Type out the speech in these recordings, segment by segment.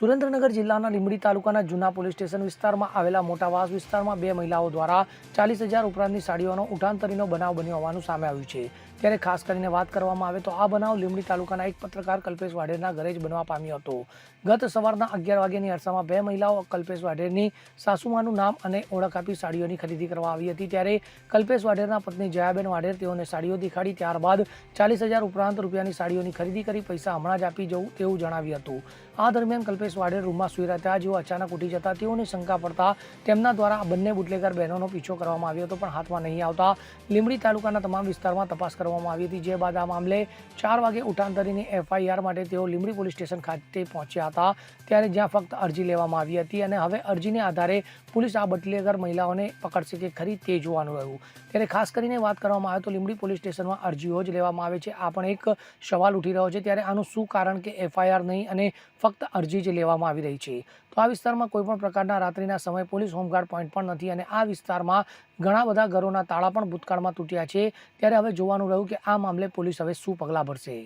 સુરેન્દ્રનગર જિલ્લાના લીંબડી તાલુકાના જૂના પોલીસ સ્ટેશન વિસ્તારમાં આવેલા મોટાવાસ વિસ્તારમાં બે મહિલાઓ દ્વારા ચાલીસ હજાર ઉપરાંતની સાડીઓનો ઉઠાંતરીનો બનાવ બન્યો હોવાનું સામે આવ્યું છે. ત્યારે ખાસ કરીને વાત કરવામાં આવે તો આ બનાવ લીંબડી તાલુકાના એક પત્રકાર કલ્પેશ વાઢેરના ઘરે જ બનવા પામ્યો હતો. ગત સવારના અગિયાર વાગ્યાની અરસામાં બે મહિલાઓ કલ્પેશ વાઢેરની સાસુમાનું નામ અને ઓળખ આપી સાડીઓની ખરીદી કરવા આવી હતી. ત્યારે કલ્પેશ વાઢેરના પત્ની જયાબેન વાઢેર તેઓને સાડીઓ દેખાડી ત્યારબાદ ચાલીસ હજાર ઉપરાંત રૂપિયાની સાડીઓની ખરીદી કરી પૈસા હમણાં જ આપી જવું તેવું જણાવ્યું હતું. આ દરમિયાન કલ્પેશ વાઢેર રૂમમાં સુઈ રહ્યા હતા જેઓ અચાનક ઉઠી જતા તેઓની શંકા પડતા તેમના દ્વારા આ બંને બુટલેગર બહેનોનો પીછો કરવામાં આવ્યો હતો, પણ હાથમાં નહીં આવતા. લીંબડી તાલુકાના તમામ વિસ્તારમાં તપાસ કરવામાં આવી હતી, જે બાદ આ મામલે ચાર વાગે ઉઠાંતરીની એફઆઈઆર માટે તેઓ લીંબડી પોલીસ સ્ટેશન ખાતે પહોંચ્યા હતા, ત્યારે જ્યાં ફક્ત અરજી લેવામાં આવી હતી અને હવે અરજીને આધારે પોલીસ આ બટલેગર મહિલાઓને પકડશે કે ખરી તે જોવાનું રહ્યું. ત્યારે ખાસ કરીને વાત કરવામાં આવે તો લીંબડી પોલીસ સ્ટેશનમાં અરજીઓ જ લેવામાં આવે છે. આ પણ એક સવાલ ઉઠી રહ્યો છે, ત્યારે આનું શું કારણ કે એફઆઈઆર નહીં અને ફક્ત અરજી જ લેવામાં આવી રહી છે. તો આ વિસ્તારમાં કોઈપણ પ્રકારના રાત્રિના સમયે પોલીસ હોમગાર્ડ પોઈન્ટ પણ નથી અને આ વિસ્તારમાં ઘણા બધા ઘરોના તાળા પણ ભૂતકાળમાં તૂટ્યા છે. ત્યારે હવે જોવાનું રહ્યું કે આ મામલે પોલીસ હવે શું પગલાં ભરશે.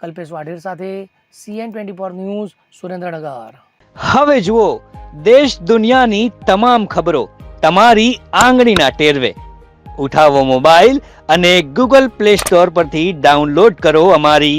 કલ્પેશ વાઢેર સાથે CN twenty four news, Surendranagar. હવે જુઓ, દેશ દુનિયાની તમામ ખબરો તમારી આંગળીના ટેરવે. ઉઠાવો મોબાઈલ અને ગૂગલ પ્લે સ્ટોર પરથી ડાઉનલોડ કરો અમારી